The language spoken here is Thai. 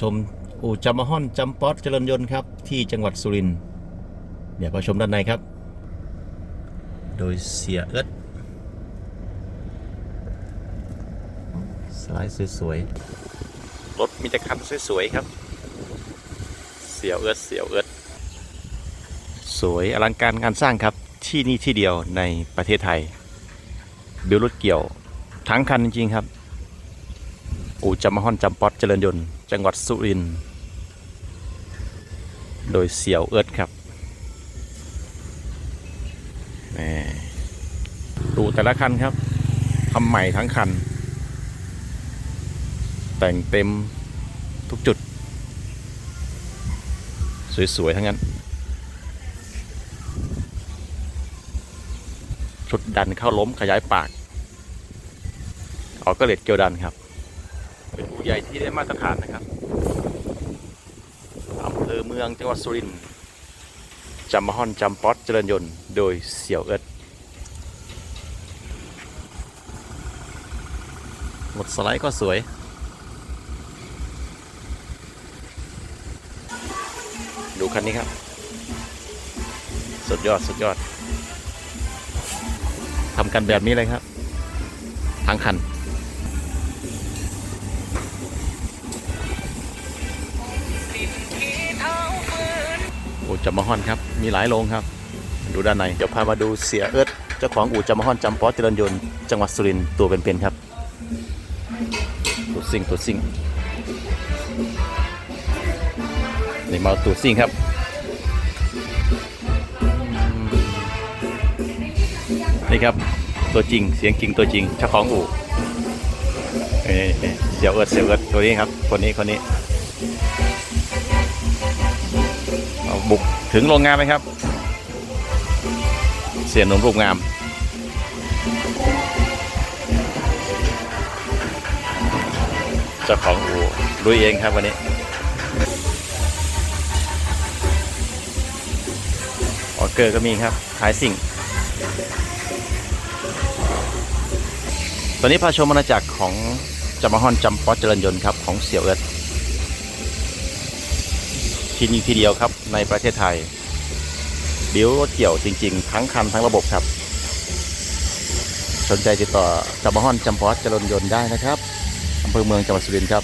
ชมอู่จำมะฮ่อนจำป๊อตเจริญยนต์ครับ ที่จังหวัดสุรินทร์เดี๋ยวไปชมด้านในครับ โดยเสียเอิร์ดสไลด์สวยๆรถมีแต่คันสวยๆครับ เสียวเอิร์ดเสียวเอิร์ดสวยอลังการงานสร้างครับที่นี่ที่เดียวในประเทศไทย บิวรถเกี่ยวทั้งคันจริงๆครับ อู่จำมะฮอนจำป๊อตเจริญยนต์จังหวัดสุรินทร์โดยเสี่ยวเอิร์ดครับดูแต่ละคันครับทำใหม่ทั้งคัน แต่งเต็มทุกจุด สวย ๆ ทั้งนั้น ชุดดันเข้าล้มขยายปาก ออกก็เลดเกลียวดันครับ เป็นอูใหญ่ที่ได้มาตรฐานนะครับอำเภอเมืองจังหวัดสุรินทร์จำมะฮอนจำป๊อตเจริญยนต์ โดยเสี่ยวเอิร์ดสไลด์ก็สวย ดูคันนี้ครับ สุดยอด สุดยอดทำกันแบบนี้เลยครับ ทั้งคัน อู่จำมะฮอนครับ มีหลายโรงครับ ดูด้านในเดี๋ยวพามาดูเสียเอิร์ดเจ้าของอู่จำมะฮอนจำปอจริญยนต์จังหวัดสุรินทร์ตัวเป็นๆครับตัวซิ่งตัวซิ่งนี่มาตัวซิ่งครับนี่ครับตัวจริงเสียงจริงตัวจริงเจ้าของอู่เอ้ยเสียวเอิร์ดเสียวเอิร์ดตัวนี้ครับคนนี้คนนี้ เอาบุกถึงโรงงานไหมครับ เสียหนุนรูปงามเจ้าของอู่ลุยเองครับวันนี้ออเกอร์ก็มีครับขายสิ่ง ตอนนี้พาชมอาณาจักรของจำมะฮอนจำป๊อตเจริญยนต์ครับ ของเสี่ยวเอิร์ ดที่นี่ทีเดียวครับ ในประเทศไทยบิวรถเกี่ยวจริง ๆ ทั้งคันทั้งระบบครับ สนใจติดต่อจำมะฮ่อนจำพอสจรนยนต์ได้นะครับอำเภอเมืองจังหวัดสุรินทร์ครับ